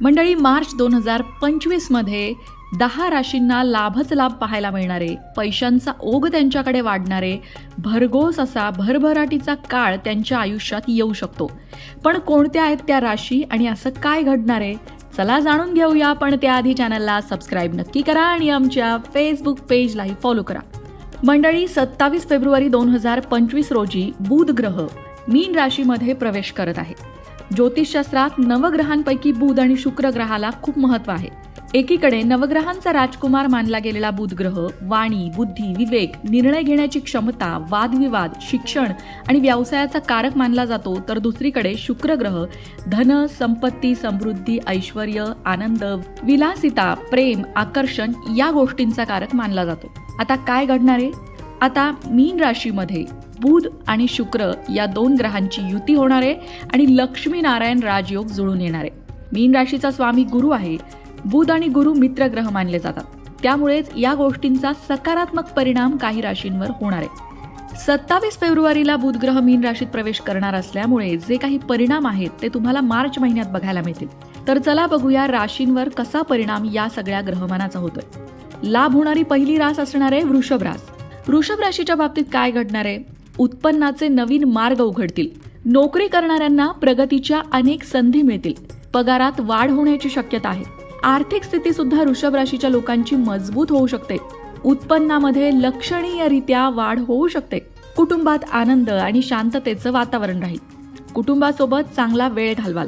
मंडळी मार्च दोन हजार पंचवीसमध्ये दहा राशींना लाभच लाभ पाहायला मिळणारे पैशांचा ओघ त्यांच्याकडे वाढणारे भरघोस असा भरभराटीचा काळ त्यांच्या आयुष्यात येऊ शकतो. पण कोणत्या आहेत त्या राशी आणि असं काय घडणार? आहे चला जाणून घेऊया पण त्याआधी चॅनलला सबस्क्राईब नक्की करा आणि आमच्या फेसबुक पेजलाही फॉलो करा. मंडळी सत्तावीस फेब्रुवारी दोन हजार पंचवीस रोजी बुध ग्रह मीन राशीमध्ये प्रवेश करत आहे. ज्योतिषशास्त्रात नवग्रहांपैकी बुध आणि शुक्र ग्रहाला खूप महत्त्व आहे. एकीकडे नवग्रहांचा राजकुमार मानला गेलेला बुध ग्रह वाणी बुद्धी विवेक निर्णय घेण्याची क्षमता वादविवाद शिक्षण आणि व्यवसायाचा कारक मानला जातो तर दुसरीकडे शुक्र ग्रह धन संपत्ती समृद्धी ऐश्वर आनंद विलासिता प्रेम आकर्षण या गोष्टींचा कारक मानला जातो. आता काय घडणार आहे? आता मीन राशीमध्ये बुध आणि शुक्र या दोन ग्रहांची युती होणार आहे आणि लक्ष्मी नारायण राजयोग जुळून येणार आहे. मीन राशीचा स्वामी गुरु आहे. बुध आणि गुरु मित्र ग्रह मानले जातात. त्यामुळेच या गोष्टींचा सकारात्मक परिणाम काही राशींवर होणार आहे. सत्तावीस फेब्रुवारीला बुधग्रह मीन राशीत प्रवेश करणार असल्यामुळे जे काही परिणाम आहेत ते तुम्हाला मार्च महिन्यात बघायला मिळतील. तर चला बघूया राशींवर कसा परिणाम या सगळ्या ग्रहमानाचा होतोय. लाभ होणारी पहिली रास असणार आहे वृषभ रास. वृषभ राशीच्या बाबतीत काय घडणार आहे? उत्पन्नाचे नवीन मार्ग उघडतील. नोकरी करणाऱ्यांना प्रगतीच्या अनेक संधी मिळतील. पगारात वाढ होण्याची शक्यता आहे. आर्थिक स्थिती सुद्धा वृषभ राशीच्या लोकांची मजबूत होऊ शकते. उत्पन्नामध्ये लक्षणीयरित्या वाढ होऊ शकते. कुटुंबात आनंद आणि शांततेचं वातावरण राहील. कुटुंबासोबत चांगला वेळ घालवाल.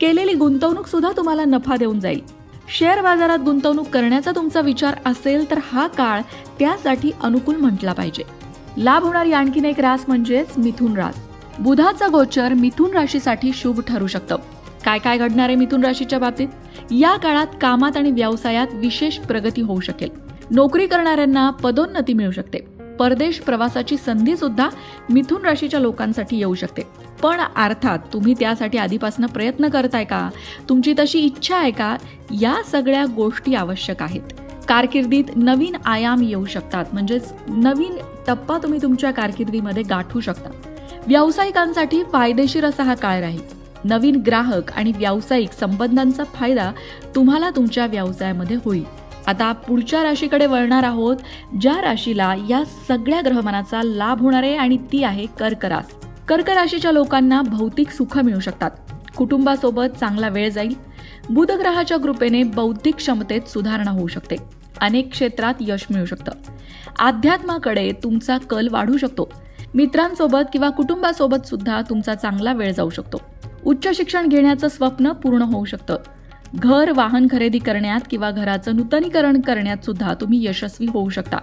केलेली गुंतवणूक सुद्धा तुम्हाला नफा देऊन जाईल. शेअर बाजारात गुंतवणूक करण्याचा तुमचा विचार असेल तर हा काळ त्यासाठी अनुकूल म्हटला पाहिजे. लाभ होणारी आणखीन एक रास म्हणजेच मिथुन रास. बुधाचा गोचर मिथुन राशीसाठी शुभ ठरू शकतं. काय काय घडणार आहे मिथुन राशीच्या बाबतीत? या काळात कामात आणि व्यवसायात विशेष प्रगती होऊ शकेल. नोकरी करणाऱ्यांना पदोन्नती मिळू शकते. परदेश प्रवासाची संधी सुद्धा मिथुन राशीच्या लोकांसाठी येऊ शकते. पण अर्थात तुम्ही त्यासाठी आधीपासून प्रयत्न करताय का? तुमची तशी इच्छा आहे का? या सगळ्या गोष्टी आवश्यक आहेत. कारकिर्दीत नवीन आयाम येऊ शकतात. म्हणजेच नवीन टप्पा तुम्ही तुमच्या कारकिर्दीमध्ये गाठू शकता. व्यावसायिकांसाठी फायदेशीर असा हा काळ राहील. नवीन ग्राहक आणि व्यावसायिक संबंधांचा फायदा तुम्हाला तुमच्या व्यवसायामध्ये होईल. आता पुढच्या राशीकडे वळणार आहोत. ज्या राशीला या सगळ्या ग्रहमानाचा लाभ होणार आहे आणि ती आहे कर्क रास कर्क राशीच्या लोकांना भौतिक सुख मिळू शकतात. कुटुंबासोबत चांगला वेळ जाईल. बुध ग्रहाच्या कृपेने बौद्धिक क्षमतेत सुधारणा होऊ शकते. अनेक क्षेत्रात यश मिळू शकतं. अध्यात्माकडे तुमचा कल वाढू शकतो. मित्रांसोबत किंवा कुटुंबासोबत सुद्धा तुमचा चांगला वेळ जाऊ शकतो. उच्च शिक्षण घेण्याचं स्वप्न पूर्ण होऊ शकतं. घर वाहन खरेदी करण्यात किंवा घराचं नूतनीकरण करण्यात सुद्धा तुम्ही यशस्वी होऊ शकता.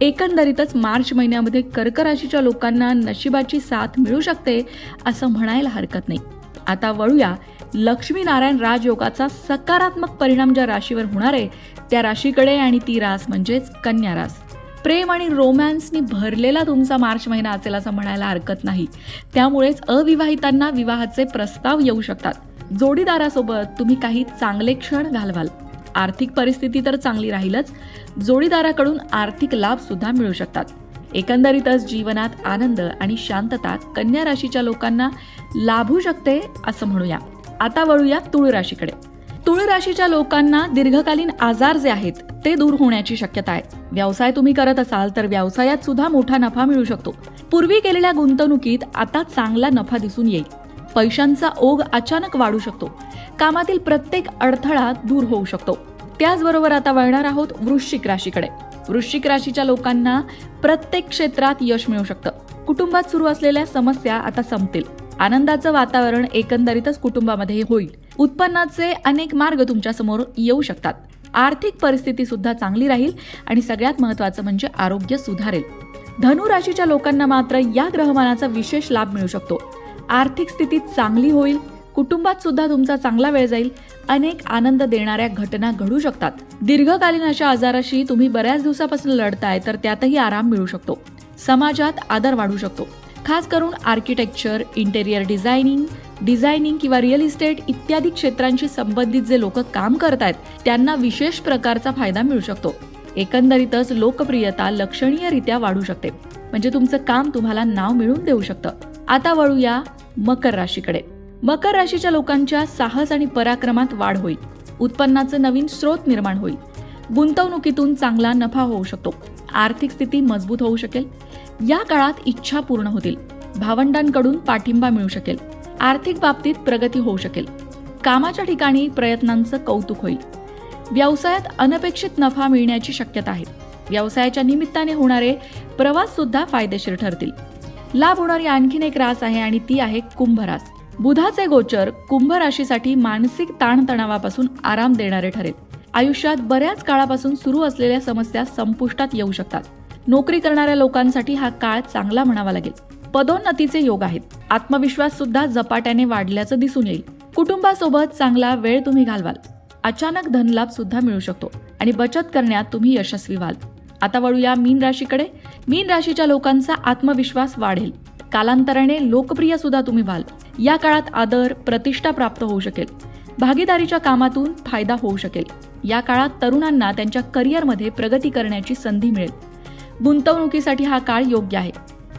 एकंदरीतच मार्च महिन्यामध्ये कर्क राशीच्या लोकांना नशिबाची साथ मिळू शकते असं म्हणायला हरकत नाही. आता वळूया लक्ष्मी नारायण राजयोगाचा सकारात्मक परिणाम ज्या राशीवर होणार आहे त्या राशीकडे आणि ती रास म्हणजेच कन्या रास. प्रेम आणि रोमॅन्सनी भरलेला तुमचा मार्च महिना असेल असं म्हणायला हरकत नाही. त्यामुळेच अविवाहितांना विवाहाचे प्रस्ताव येऊ शकतात. जोडीदारासोबत तुम्ही काही चांगले क्षण घालवाल. आर्थिक परिस्थिती तर चांगली राहीलच. जोडीदाराकडून आर्थिक लाभ सुद्धा मिळू शकतात. एकंदरीतच जीवनात आनंद आणि शांतता कन्या राशीच्या लोकांना लाभू शकते असं म्हणूया. आता वळूया तुळ राशीकडे. तुळ राशीच्या लोकांना दीर्घकालीन आजार जे आहेत ते दूर होण्याची शक्यता आहे. व्यवसाय तुम्ही करत असाल तर व्यवसायात सुद्धा मोठा नफा मिळू शकतो. पूर्वी केलेल्या गुंतवणुकीत आता चांगला नफा दिसून येईल. पैशांचा ओघ अचानक वाढू शकतो. कामातील प्रत्येक अडथळा दूर होऊ शकतो. त्याचबरोबर आता वळणार आहोत वृश्चिक राशीकडे. वृश्चिक राशीच्या लोकांना प्रत्येक क्षेत्रात यश मिळू शकतं. कुटुंबात सुरू असलेल्या समस्या आता संपतील. आनंदाचं वातावरण एकंदरीतच कुटुंबामध्ये होईल. उत्पन्नाचे अनेक मार्ग तुमच्यासमोर येऊ शकतात. आर्थिक परिस्थिती सुद्धा चांगली राहील आणि सगळ्यात महत्वाचं म्हणजे आरोग्य सुधारेल. धनु राशीच्या लोकांना मात्र या ग्रहमानाचा विशेष लाभ मिळू शकतो. आर्थिक स्थिती चांगली होईल कुटुंबात सुद्धा तुमचा चांगला वेळ जाईल अनेक आनंद देणाऱ्या घटना घडू शकतात. दीर्घकालीन अशा आजाराशी तुम्ही बऱ्याच दिवसापासून लढताय तर त्यातही आराम मिळू शकतो. समाजात आदर वाढू शकतो. खास करून आर्किटेक्चर इंटेरियर डिझायनिंग डिझायनिंग किंवा रिअल इस्टेट इत्यादी क्षेत्रांशी संबंधित जे लोक काम करत आहेत त्यांना विशेष प्रकारचा फायदा मिळू शकतो. एकंदरीतच लोकप्रियता लक्षणीयरित्या वाढू शकते. म्हणजे तुमचं काम तुम्हाला नाव मिळवून देऊ शकतं. आता वळूया मकर राशीकडे. मकर राशीच्या लोकांच्या साहस आणि पराक्रमात वाढ होईल. उत्पन्नाचं नवीन स्रोत निर्माण होईल. गुंतवणुकीतून चांगला नफा होऊ शकतो. आर्थिक स्थिती मजबूत होऊ शकेल. या काळात इच्छा पूर्ण होतील. भावंडांकडून पाठिंबा मिळू शकेल. आर्थिक बाबतीत प्रगती होऊ शकेल. कामाच्या ठिकाणी प्रयत्नांचं कौतुक होईल. व्यवसायात अनपेक्षित नफा मिळण्याची शक्यता आहे. व्यवसायाच्या निमित्ताने होणारे प्रवास सुद्धा फायदेशीर ठरतील. लाभ होणारी आणखीन एक रास आहे आणि ती आहे कुंभ रास. बुधाचे गोचर कुंभ राशीसाठी मानसिक ताणतणावापासून आराम देणारे ठरेल. आयुष्यात बऱ्याच काळापासून सुरू असलेल्या समस्या संपुष्टात येऊ शकतात. नोकरी करणाऱ्या लोकांसाठी हा काळ चांगला म्हणावा लागेल. पदोन्नतीचे योग आहेत. आत्मविश्वास सुद्धा झपाट्याने वाढल्याचं दिसून येईल. कुटुंबासोबत चांगला वेळ तुम्ही घालवाल. अचानक धनलाभ सुद्धा मिळू शकतो आणि बचत करण्यात तुम्ही यशस्वी व्हाल. आता वळूया मीन राशीकडे. मीन राशीच्या लोकांचा आत्मविश्वास वाढेल. कालांतराने लोकप्रिय सुद्धा तुम्ही व्हाल. या काळात आदर प्रतिष्ठा प्राप्त होऊ शकेल. भागीदारीच्या कामातून फायदा होऊ शकेल. या काळात तरुणांना त्यांच्या करिअरमध्ये प्रगती करण्याची संधी मिळेल. गुंतवणुकीसाठी हा काळ योग्य आहे.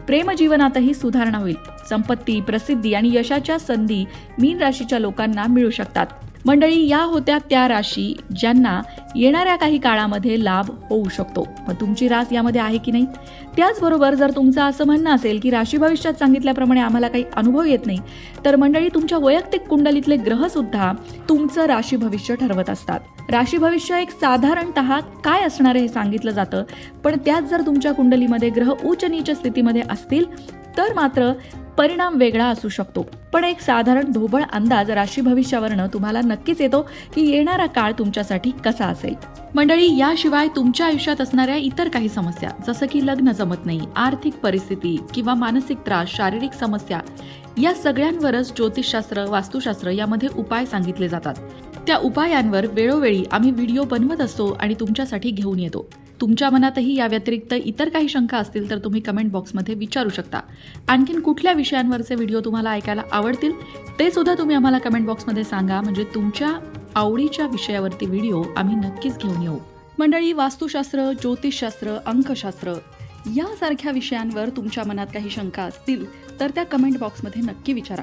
प्रेमजीवनातही सुधारणा होईल. संपत्ती प्रसिद्धी आणि यशाच्या संधी मीन राशीच्या लोकांना मिळू शकतात. मंडळी या होत्या त्या राशी ज्यांना येणाऱ्या काही काळामध्ये लाभ होऊ शकतो. मग तुमची रास यामध्ये आहे की नाही? त्याचबरोबर जर तुमचं असं म्हणणं असेल की राशी भविष्यात सांगितल्याप्रमाणे आम्हाला काही अनुभव येत नाही तर मंडळी तुमच्या वैयक्तिक कुंडलीतले ग्रह सुद्धा तुमचं राशी भविष्य ठरवत असतात. राशी भविष्य एक साधारणतः काय असणार आहे हे सांगितलं जातं पण त्यात जर तुमच्या कुंडलीमध्ये ग्रह उच्च नीच स्थितीमध्ये असतील तर मात्र परिणाम वेगळा असू शकतो. पण एक साधारण ढोबळ अंदाज राशी भविष्यावरनं तुम्हाला नक्कीच येतो की येणारा काळ तुमच्यासाठी कसा असेल. मंडळी याशिवाय तुमच्या आयुष्यात असणाऱ्या इतर काही समस्या जसं की लग्न जमत नाही आर्थिक परिस्थिती किंवा मानसिक त्रास शारीरिक समस्या या सगळ्यांवरच ज्योतिषशास्त्र वास्तुशास्त्र यामध्ये उपाय सांगितले जातात. त्या उपायांवर वेळोवेळी आम्ही व्हिडिओ बनवत असतो आणि तुमच्यासाठी घेऊन येतो. तुमच्या मनातही या व्यतिरिक्त इतर काही शंका असतील तर तुम्ही कमेंट बॉक्समध्ये विचारू शकता. आणखीन कुठल्या विषयांवरचे व्हिडिओ तुम्हाला ऐकायला आवडतील ते सुद्धा तुम्ही आम्हाला कमेंट बॉक्समध्ये सांगा. म्हणजे तुमच्या आवडीच्या विषयावरती व्हिडिओ आम्ही नक्कीच घेऊन येऊ. मंडळी वास्तुशास्त्र ज्योतिषशास्त्र अंकशास्त्र यासारख्या विषयांवर तुमच्या मनात काही शंका असतील तर त्या कमेंट बॉक्समध्ये नक्की विचारा.